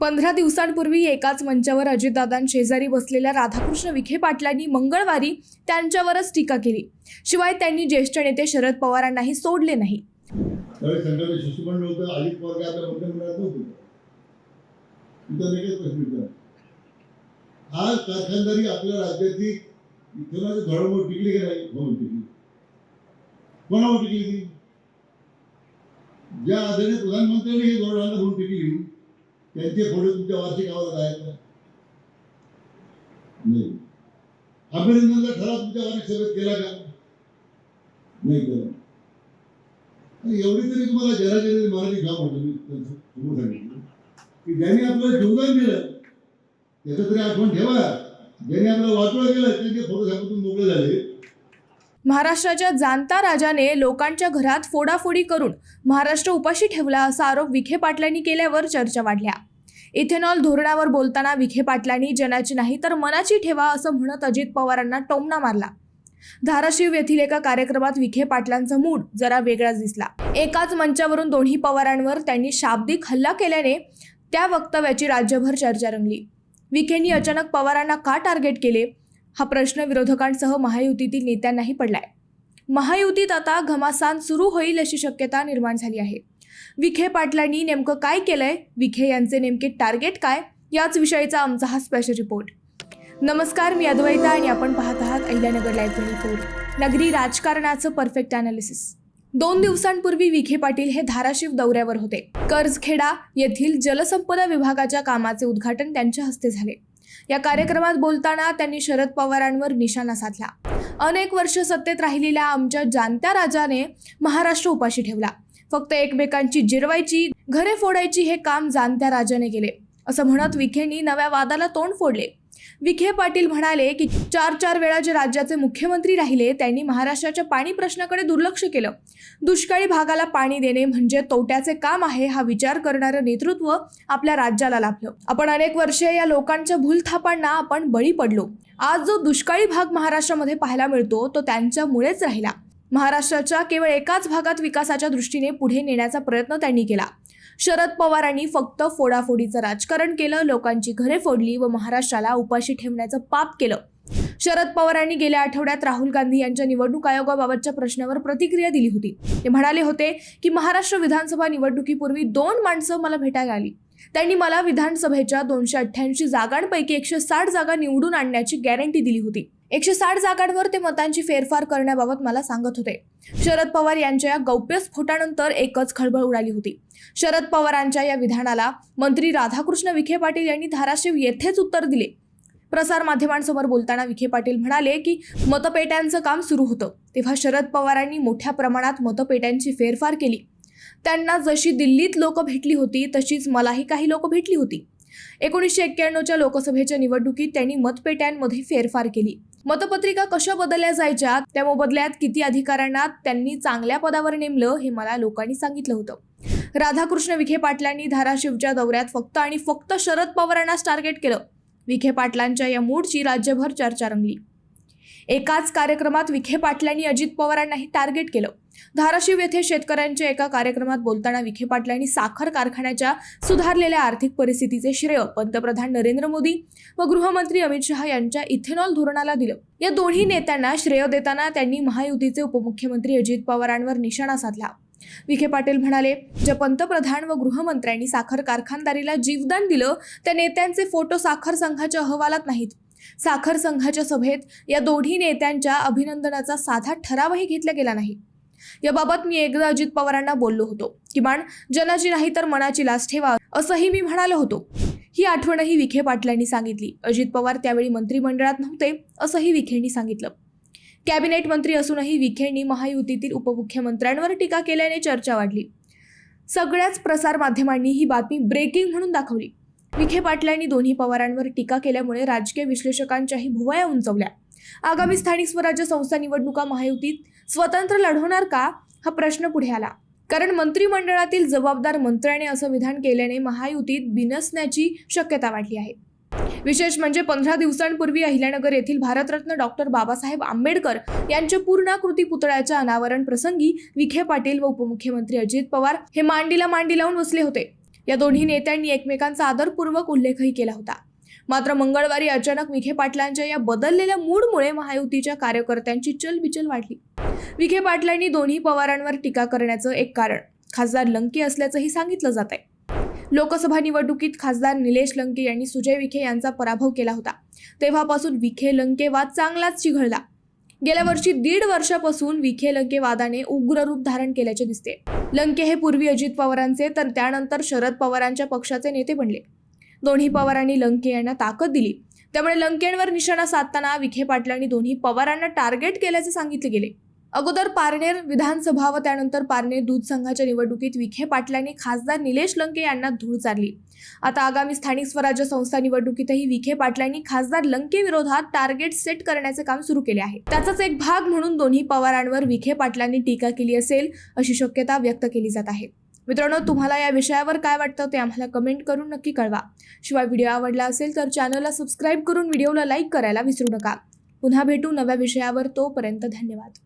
पंधरा दिवसांपूर्वी एकाच मंचावर अजितदादांशेजारी बसलेल्या राधाकृष्ण विखे पाटलांनी मंगळवारी त्यांच्यावरच टीका केली. शिवाय त्यांनी ज्येष्ठ नेते शरद पवारांनाही सोडले नाही. आज कारखानदारी आपल्या राज्याची घडामोड टिकली की नाही? म्हणून टिकली. कोणावर टिकली ती? ज्या आदरणीय प्रधानमंत्र्यांनी हे धोरण टिकली. त्यांचे फोटो तुमच्या वार्षिक अहवालात आहेत का नाही. अभिनंदनचा ठराव तुमच्या वार्षिक सभेत केला का? नाही केला. एवढी तरी तुम्हाला जरा जरी मराठी घ्या म्हणतो मी त्यांचं सांगितलं. की ज्यांनी आपलं जीवदान दिलं त्याचं तरी आठवण ठेवा. ज्यांनी आपलं वाटोळा केलं त्यांचे फोटो सापडून मोकळे झाले. महाराष्ट्राच्या जाणता राजाने लोकांच्या घरात फोडाफोडी करून महाराष्ट्र उपाशी ठेवला असा आरोप विखे पाटलांनी केल्यावर चर्चा वाढल्या. इथेनॉल धोरणावर बोलताना विखे पाटलांनी जनाची नाही तर मनाची ठेवा असं म्हणत अजित पवारांना टोमणा मारला. धाराशिव येथील एका कार्यक्रमात विखे पाटलांचा मूड जरा वेगळाच दिसला. एकाच मंचावरून दोन्ही पवारांवर त्यांनी शाब्दिक हल्ला केल्याने त्या वक्तव्याची राज्यभर चर्चा रंगली. विखेंनी अचानक पवारांना का टार्गेट केले? हा प्रश्न विरोधकांसह महायुतीतील नेत्यांनाही पडलाय. महायुतीत आता घमासान सुरू होईल अशी शक्यता निर्माण झाली आहे. विखे पाटलांनी नेमकं काय केलंय? विखे यांचे नेमके टार्गेट काय? याच विषयीचा आमचा हा स्पेशल रिपोर्ट नमस्कार मी अद्वैता आणि आपण पाहत आहात अहिल्यानगर लाईव्ह रिपोर्ट नगरी राजकारणाचं परफेक्ट अनालिसिस दोन दिवसांपूर्वी विखे पाटील हे धाराशिव दौऱ्यावर होते. कर्जखेडा येथील जलसंपदा विभागाच्या कामाचे उद्घाटन त्यांच्या हस्ते झाले. या कार्यक्रमात बोलताना त्यांनी शरद पवारांवर निशाणा साधला. अनेक वर्ष सत्तेत राहिलेल्या आमच्या जाणत्या राजाने महाराष्ट्र उपाशी ठेवला. फक्त एकमेकांची जिरवायची घरे फोडायची हे काम जाणत्या राजाने केले. असं म्हणत विखेंनी नव्या वादाला तोंड फोडले. विखे पाटील म्हणाले की चार चार वेळा जे राज्याचे मुख्यमंत्री राहिले त्यांनी महाराष्ट्राच्या पाणी प्रश्नाकडे दुर्लक्ष केलं. दुष्काळी भागाला पाणी देणे म्हणजे तोट्याचे काम आहे हा विचार करणारं नेतृत्व आपल्या राज्याला लाभलं. आपण अनेक वर्षे या लोकांच्या भूलथापांना आपण बळी पडलो. आज जो दुष्काळी भाग महाराष्ट्रामध्ये पाहायला मिळतो तो त्यांच्यामुळेच राहिला. महाराष्ट्राच्या केवळ एकाच भागात विकासाच्या दृष्टीने पुढे नेण्याचा प्रयत्न त्यांनी केला. शरद पवारांनी फक्त फोडाफोडीचं राजकारण केलं लोकांची घरे फोडली व महाराष्ट्राला उपाशी ठेवण्याचं पाप केलं. शरद पवारांनी गेल्या आठवड्यात राहुल गांधी यांच्या निवडणूक आयोगाबाबतच्या प्रश्नावर प्रतिक्रिया दिली होती. ते म्हणाले होते की महाराष्ट्र विधानसभा निवडणुकीपूर्वी दोन माणसं मला भेटायला आली. त्यांनी मला विधानसभेच्या दोनशे अठ्ठ्याऐंशी जागांपैकी एकशे साठ जागा निवडून आणण्याची गॅरंटी दिली होती. एकशे साठ जागांवर ते मतांची फेरफार करण्याबाबत मला सांगत होते. शरद पवार यांच्या या गौप्यस्फोटानंतर एकच खळबळ उडाली होती. शरद पवारांच्या या विधानाला मंत्री राधाकृष्ण विखे पाटील यांनी धाराशिव येथेच उत्तर दिले. प्रसार माध्यमांसमोर बोलताना विखे पाटील म्हणाले की मतपेट्यांचं काम सुरू होतं. तेव्हा शरद पवारांनी मोठ्या प्रमाणात मतपेट्यांची फेरफार केली. त्यांना जशी दिल्लीत लोक भेटली होती तशीच मलाही काही लोक भेटली होती. एकोणीसशे एक्क्याण्णवच्या लोकसभेच्या निवडणुकीत त्यांनी मतपेट्यांमध्ये फेरफार केली. मतपत्रिका कशा बदलल्या जायच्या त्या मोबदल्यात किती अधिकाऱ्यांना त्यांनी चांगल्या पदावर नेमलं हे मला लोकांनी सांगितलं होतं. राधाकृष्ण विखे पाटलांनी धाराशिवच्या दौऱ्यात फक्त आणि फक्त शरद पवारांनाच टार्गेट केलं. विखे पाटलांच्या या मूडची राज्यभर चर्चा रंगली. एकाच कार्यक्रमात विखे पाटलांनी अजित पवारांनाही टार्गेट केलं. धाराशिव येथे शेतकऱ्यांच्या एका कार्यक्रमात बोलताना विखे पाटलांनी साखर कारखान्याच्या सुधारलेल्या आर्थिक परिस्थितीचे श्रेय पंतप्रधान नरेंद्र मोदी व गृहमंत्री अमित शहा यांच्या इथेनॉल धोरणाला दिलं. या दोन्ही नेत्यांना श्रेय देताना त्यांनी महायुतीचे उपमुख्यमंत्री अजित पवारांवर निशाणा साधला. विखे पाटील म्हणाले ज्या पंतप्रधान व गृहमंत्र्यांनी साखर कारखानदारीला जीवदान दिलं त्या नेत्यांचे फोटो साखर संघाच्या अहवालात नाहीत. साखर संघाच्या सभेत या दोन्ही नेत्यांच्या अभिनंदनाचा साधा ठरावही घेतला गेला नाही. याबाबत मी एकदा अजित पवारांना बोललो होतो. किमान जनाची नाही तर मनाची लाच ठेवा असंही मी म्हणालो होतो. ही आठवणही विखे पाटलांनी सांगितली. अजित पवार त्यावेळी मंत्रिमंडळात नव्हते असंही विखेंनी सांगितलं. कॅबिनेट मंत्री असूनही विखेंनी महायुतीतील उपमुख्यमंत्र्यांवर टीका केल्याने चर्चा वाढली. सगळ्याच प्रसार माध्यमांनी ही बातमी ब्रेकिंग म्हणून दाखवली. विखे पाटलांनी दोन्ही पवारांवर टीका केल्यामुळे राजकीय विश्लेषकांच्याही भुवया उंचवल्या. आगामी स्थानिक स्वराज्य संस्था निवडणुका महायुतीत स्वतंत्र लढवणार का? हा प्रश्न पुढे आला. कारण मंत्रिमंडळातील जबाबदार मंत्र्याने असं विधान केल्याने महायुतीत बिनसण्याची शक्यता वाढली आहे. विशेष म्हणजे पंधरा दिवसांपूर्वी अहिल्यानगर येथील भारतरत्न डॉक्टर बाबासाहेब आंबेडकर यांच्या पूर्णाकृती पुतळ्याच्या अनावरण प्रसंगी विखे पाटील व उपमुख्यमंत्री अजित पवार हे मांडीला मांडी लावून बसले होते. या दोन्ही नेत्यांनी एकमेकांचा आदरपूर्वक उल्लेखही केला होता. मात्र मंगळवारी अचानक विखे पाटलांच्या या बदललेल्या मूडमुळे महायुतीच्या कार्यकर्त्यांची चलबिचल वाढली. विखे पाटलांनी दोन्ही पवारांवर टीका करण्याचं एक कारण खासदार लंके असल्याचंही सांगितलं जात आहे लोकसभा निवडणुकीत खासदार निलेश लंके यांनी सुजय विखे यांचा पराभव केला होता. तेव्हापासून विखे लंके वाद चांगलाच चिघळला. गेल्या वर्षी दीड वर्षापासून विखे लंके वादाने उग्र रूप धारण केल्याचे दिसते. लंके हे पूर्वी अजित पवारांचे तर त्यानंतर शरद पवारांच्या पक्षाचे नेते बनले. दोन्ही पवारांनी लंके यांना ताकद दिली. त्यामुळे लंकेंवर निशाणा साधताना विखे पाटलांनी दोन्ही पवारांना टार्गेट केल्याचे सांगितले गेले. अगोदर पारनेर विधानसभा व त्यानंतर पारनेर दूध संघाच्या निवडणुकीत विखे पाटलांनी खासदार निलेश लंके यांना धूळ चारली. आता आगामी स्थानिक स्वराज्य संस्था निवडणुकीतही विखे पाटलांनी खासदार लंके विरोधात टार्गेट सेट करण्याचे काम सुरू केले आहे. त्याचाच एक भाग म्हणून दोन्ही पवारांवर विखे पाटलांनी टीका केली असेल अशी शक्यता व्यक्त केली जात आहे. मित्रांनो तुम्हाला या विषयावर काय वाटतं ते आम्हाला कमेंट करून नक्की कळवा. शिवाय व्हिडिओ आवडला असेल तर चॅनलला सबस्क्राईब करून व्हिडिओला लाईक करायला विसरू नका. पुन्हा भेटू नव्या विषयावर तोपर्यंत धन्यवाद.